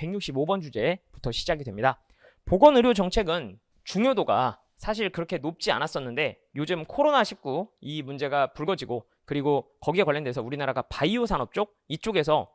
165번 주제부터 시작이 됩니다. 보건의료 정책은 중요도가 사실 그렇게 높지 않았었는데 요즘 코로나19 이 문제가 불거지고 그리고 거기에 관련돼서 우리나라가 바이오 산업 쪽 이쪽에서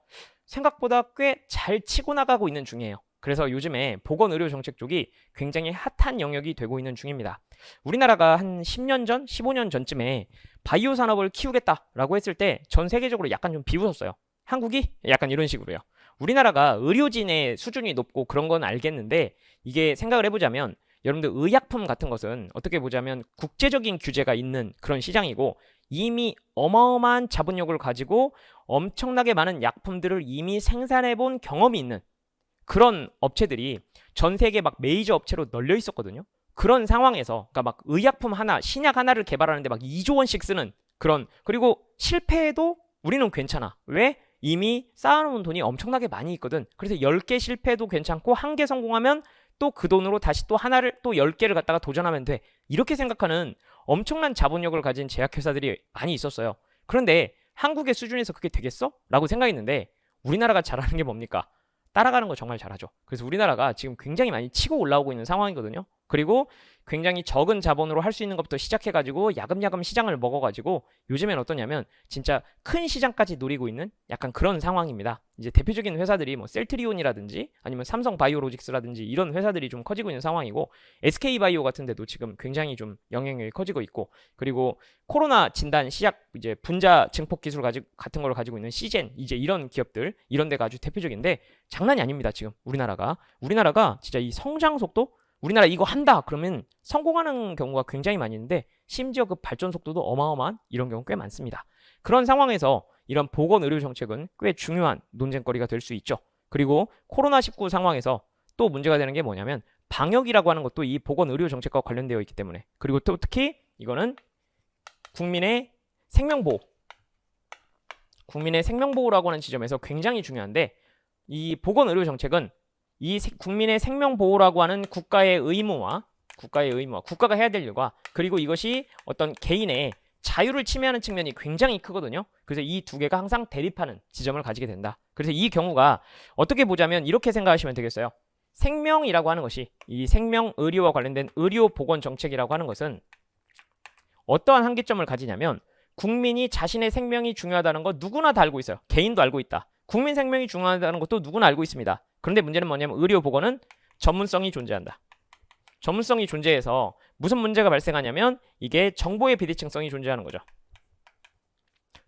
생각보다 꽤 잘 치고 나가고 있는 중이에요. 그래서 요즘에 보건의료 정책 쪽이 굉장히 핫한 영역이 되고 있는 중입니다. 우리나라가 한 10년 전, 15년 전쯤에 바이오 산업을 키우겠다라고 했을 때 전 세계적으로 약간 좀 비웃었어요. 한국이 약간 이런 식으로요. 우리나라가 의료진의 수준이 높고 그런 건 알겠는데 이게 생각을 해보자면 여러분들 의약품 같은 것은 어떻게 보자면 국제적인 규제가 있는 그런 시장이고 이미 어마어마한 자본력을 가지고 엄청나게 많은 약품들을 이미 생산해 본 경험이 있는 그런 업체들이 전 세계 막 메이저 업체로 널려 있었거든요. 그런 상황에서 그러니까 막 의약품 하나, 신약 하나를 개발하는데 막 2조 원씩 쓰는 그런 그리고 실패해도 우리는 괜찮아. 왜? 이미 쌓아놓은 돈이 엄청나게 많이 있거든. 그래서 10개 실패해도 괜찮고 한 개 성공하면 또 그 돈으로 다시 또 하나를 또 10개를 갖다가 도전하면 돼. 이렇게 생각하는 엄청난 자본력을 가진 제약회사들이 많이 있었어요. 그런데 한국의 수준에서 그게 되겠어? 라고 생각했는데 우리나라가 잘하는 게 뭡니까? 따라가는 거 정말 잘하죠. 그래서 우리나라가 지금 굉장히 많이 치고 올라오고 있는 상황이거든요. 그리고 굉장히 적은 자본으로 할 수 있는 것부터 시작해가지고 야금야금 시장을 먹어가지고 요즘엔 어떠냐면 진짜 큰 시장까지 노리고 있는 약간 그런 상황입니다. 이제 대표적인 회사들이 뭐 셀트리온이라든지 아니면 삼성 바이오로직스라든지 이런 회사들이 좀 커지고 있는 상황이고 SK 바이오 같은 데도 지금 굉장히 좀 영향력이 커지고 있고 그리고 코로나 진단 시작 이제 분자 증폭 기술 가지고 같은 걸 가지고 있는 시젠 이제 이런 기업들 이런 데가 아주 대표적인데 장난이 아닙니다 지금 우리나라가 우리나라가 진짜 이 성장 속도 우리나라 이거 한다 그러면 성공하는 경우가 굉장히 많이 있는데 심지어 그 발전 속도도 어마어마한 이런 경우 꽤 많습니다. 그런 상황에서 이런 보건 의료 정책은 꽤 중요한 논쟁거리가 될 수 있죠. 그리고 코로나19 상황에서 또 문제가 되는 게 뭐냐면 방역이라고 하는 것도 이 보건 의료 정책과 관련되어 있기 때문에 그리고 또 특히 이거는 국민의 생명보호 국민의 생명보호라고 하는 지점에서 굉장히 중요한데 이 보건 의료 정책은 이 세- 국민의 생명 보호라고 하는 국가의 의무와 국가의 의무와 국가가 해야 될 일과 그리고 이것이 어떤 개인의 자유를 침해하는 측면이 굉장히 크거든요. 그래서 이 두 개가 항상 대립하는 지점을 가지게 된다. 그래서 이 경우가 어떻게 보자면 이렇게 생각하시면 되겠어요. 생명이라고 하는 것이 이 생명 의료와 관련된 의료 보건 정책이라고 하는 것은 어떠한 한계점을 가지냐면 국민이 자신의 생명이 중요하다는 거 누구나 다 알고 있어요. 개인도 알고 있다. 국민 생명이 중요하다는 것도 누구나 알고 있습니다. 그런데 문제는 뭐냐면 의료 보건은 전문성이 존재한다. 전문성이 존재해서 무슨 문제가 발생하냐면 이게 정보의 비대칭성이 존재하는 거죠.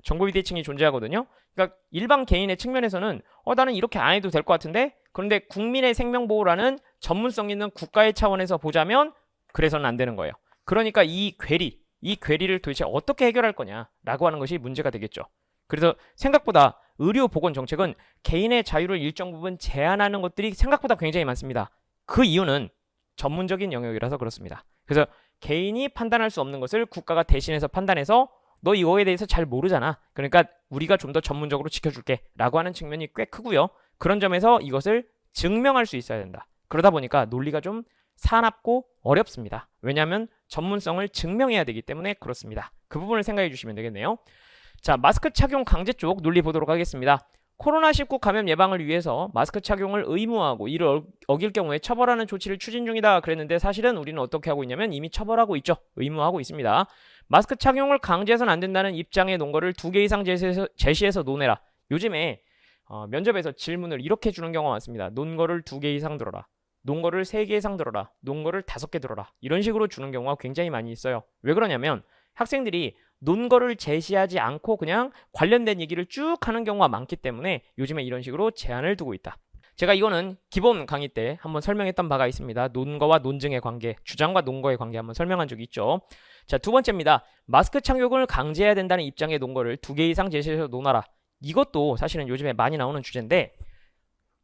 정보 비대칭이 존재하거든요. 그러니까 일반 개인의 측면에서는 어 나는 이렇게 안 해도 될 것 같은데 그런데 국민의 생명 보호라는 전문성 있는 국가의 차원에서 보자면 그래서는 안 되는 거예요. 그러니까 이 괴리, 이 괴리를 도대체 어떻게 해결할 거냐라고 하는 것이 문제가 되겠죠. 그래서 생각보다 의료 보건 정책은 개인의 자유를 일정 부분 제한하는 것들이 생각보다 굉장히 많습니다. 그 이유는 전문적인 영역이라서 그렇습니다. 그래서 개인이 판단할 수 없는 것을 국가가 대신해서 판단해서 너 이거에 대해서 잘 모르잖아. 그러니까 우리가 좀 더 전문적으로 지켜줄게. 라고 하는 측면이 꽤 크고요. 그런 점에서 이것을 증명할 수 있어야 된다. 그러다 보니까 논리가 좀 사납고 어렵습니다. 왜냐하면 전문성을 증명해야 되기 때문에 그렇습니다. 그 부분을 생각해 주시면 되겠네요. 자, 마스크 착용 강제 쪽 논리 보도록 하겠습니다. 코로나19 감염 예방을 위해서 마스크 착용을 의무화하고 이를 어- 어길 경우에 처벌하는 조치를 추진 중이다 그랬는데 사실은 우리는 어떻게 하고 있냐면 이미 처벌하고 있죠. 의무화하고 있습니다. 마스크 착용을 강제해서는 안 된다는 입장의 논거를 두 개 이상 제시해서, 제시해서 논해라. 요즘에 어, 면접에서 질문을 이렇게 주는 경우가 많습니다. 논거를 두 개 이상 들어라. 논거를 세 개 이상 들어라. 논거를 다섯 개 들어라. 이런 식으로 주는 경우가 굉장히 많이 있어요. 왜 그러냐면 학생들이 논거를 제시하지 않고 그냥 관련된 얘기를 쭉 하는 경우가 많기 때문에 요즘에 이런 식으로 제한을 두고 있다. 제가 이거는 기본 강의 때 한번 설명했던 바가 있습니다. 논거와 논증의 관계, 주장과 논거의 관계 한번 설명한 적이 있죠. 자, 두 번째입니다. 마스크 착용을 강제해야 된다는 입장의 논거를 두 개 이상 제시해서 논하라. 이것도 사실은 요즘에 많이 나오는 주제인데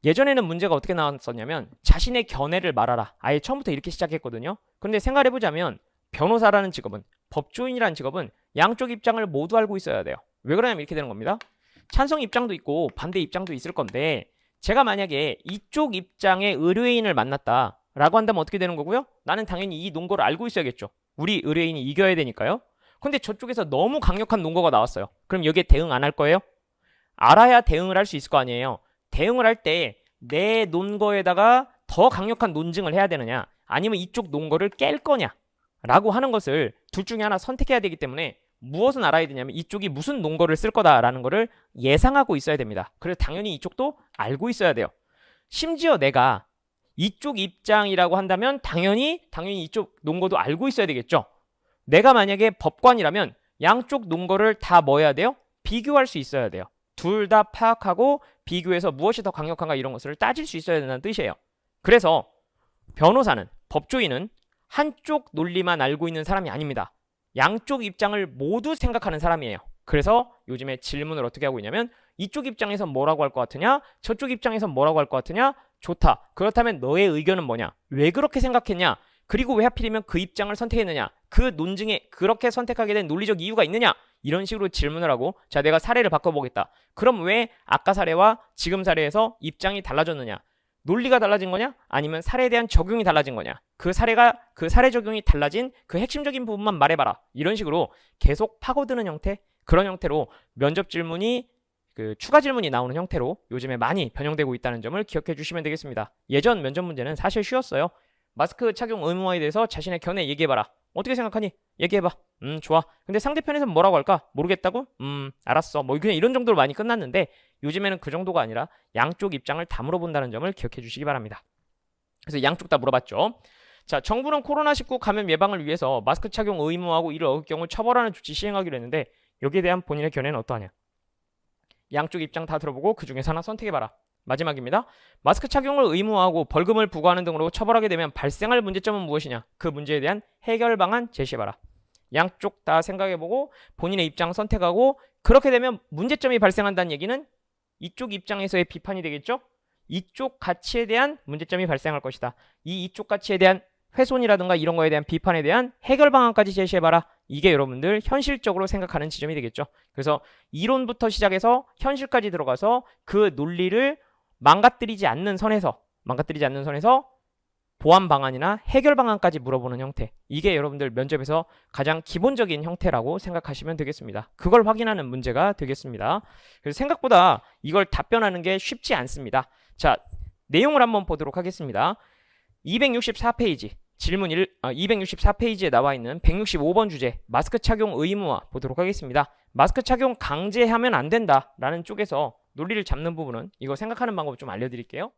예전에는 문제가 어떻게 나왔었냐면 자신의 견해를 말하라. 아예 처음부터 이렇게 시작했거든요. 그런데 생각해 보자면 변호사라는 직업은 법조인이라는 직업은 양쪽 입장을 모두 알고 있어야 돼요. 왜 그러냐면 이렇게 되는 겁니다. 찬성 입장도 있고 반대 입장도 있을 건데 제가 만약에 이쪽 입장의 의뢰인을 만났다라고 한다면 어떻게 되는 거고요? 나는 당연히 이 논거를 알고 있어야겠죠. 우리 의뢰인이 이겨야 되니까요. 근데 저쪽에서 너무 강력한 논거가 나왔어요. 그럼 여기에 대응 안 할 거예요? 알아야 대응을 할 수 있을 거 아니에요. 대응을 할 때 내 논거에다가 더 강력한 논증을 해야 되느냐 아니면 이쪽 논거를 깰 거냐 라고 하는 것을 둘 중에 하나 선택해야 되기 때문에 무엇은 알아야 되냐면 이쪽이 무슨 논거를 쓸 거다라는 거를 예상하고 있어야 됩니다. 그래서 당연히 이쪽도 알고 있어야 돼요. 심지어 내가 이쪽 입장이라고 한다면 당연히 당연히 이쪽 논거도 알고 있어야 되겠죠. 내가 만약에 법관이라면 양쪽 논거를 다 뭐 해야 돼요? 비교할 수 있어야 돼요. 둘 다 파악하고 비교해서 무엇이 더 강력한가 이런 것을 따질 수 있어야 된다는 뜻이에요. 그래서 변호사는 법조인은 한쪽 논리만 알고 있는 사람이 아닙니다. 양쪽 입장을 모두 생각하는 사람이에요. 그래서 요즘에 질문을 어떻게 하고 있냐면 이쪽 입장에서 뭐라고 할 것 같으냐? 저쪽 입장에서 뭐라고 할 것 같으냐? 좋다. 그렇다면 너의 의견은 뭐냐? 왜 그렇게 생각했냐? 그리고 왜 하필이면 그 입장을 선택했느냐? 그 논증에 그렇게 선택하게 된 논리적 이유가 있느냐? 이런 식으로 질문을 하고 자 내가 사례를 바꿔보겠다. 그럼 왜 아까 사례와 지금 사례에서 입장이 달라졌느냐? 논리가 달라진 거냐? 아니면 사례에 대한 적용이 달라진 거냐? 그 사례가 그 사례 적용이 달라진 그 핵심적인 부분만 말해봐라. 이런 식으로 계속 파고드는 형태 그런 형태로 면접 질문이 그 추가 질문이 나오는 형태로 요즘에 많이 변형되고 있다는 점을 기억해 주시면 되겠습니다. 예전 면접 문제는 사실 쉬웠어요. 마스크 착용 의무화에 대해서 자신의 견해 얘기해봐라. 어떻게 생각하니? 얘기해봐. 음, 좋아. 근데 상대편에서는 뭐라고 할까? 모르겠다고? 음, 알았어. 뭐 그냥 이런 정도로 많이 끝났는데 요즘에는 그 정도가 아니라 양쪽 입장을 다 물어본다는 점을 기억해 주시기 바랍니다. 그래서 양쪽 다 물어봤죠. 자, 정부는 코로나19 감염 예방을 위해서 마스크 착용 의무화하고 이를 어길 경우 처벌하는 조치 시행하기로 했는데 여기에 대한 본인의 견해는 어떠하냐? 양쪽 입장 다 들어보고 그 중에서 하나 선택해봐라. 마지막입니다. 마스크 착용을 의무화하고 벌금을 부과하는 등으로 처벌하게 되면 발생할 문제점은 무엇이냐? 그 문제에 대한 해결 방안 제시해봐라. 양쪽 다 생각해보고 본인의 입장 선택하고 그렇게 되면 문제점이 발생한다는 얘기는 이쪽 입장에서의 비판이 되겠죠? 이쪽 가치에 대한 문제점이 발생할 것이다. 이 이쪽 가치에 대한 훼손이라든가 이런 거에 대한 비판에 대한 해결 방안까지 제시해봐라. 이게 여러분들 현실적으로 생각하는 지점이 되겠죠. 그래서 이론부터 시작해서 현실까지 들어가서 그 논리를 망가뜨리지 않는 선에서 망가뜨리지 않는 선에서 보완 방안이나 해결 방안까지 물어보는 형태. 이게 여러분들 면접에서 가장 기본적인 형태라고 생각하시면 되겠습니다. 그걸 확인하는 문제가 되겠습니다. 그래서 생각보다 이걸 답변하는 게 쉽지 않습니다. 자, 내용을 한번 보도록 하겠습니다. 264페이지 질문 1, 아, 264페이지에 나와 있는 165번 주제 마스크 착용 의무화 보도록 하겠습니다. 마스크 착용 강제하면 안 된다라는 쪽에서 논리를 잡는 부분은 이거 생각하는 방법 좀 알려드릴게요.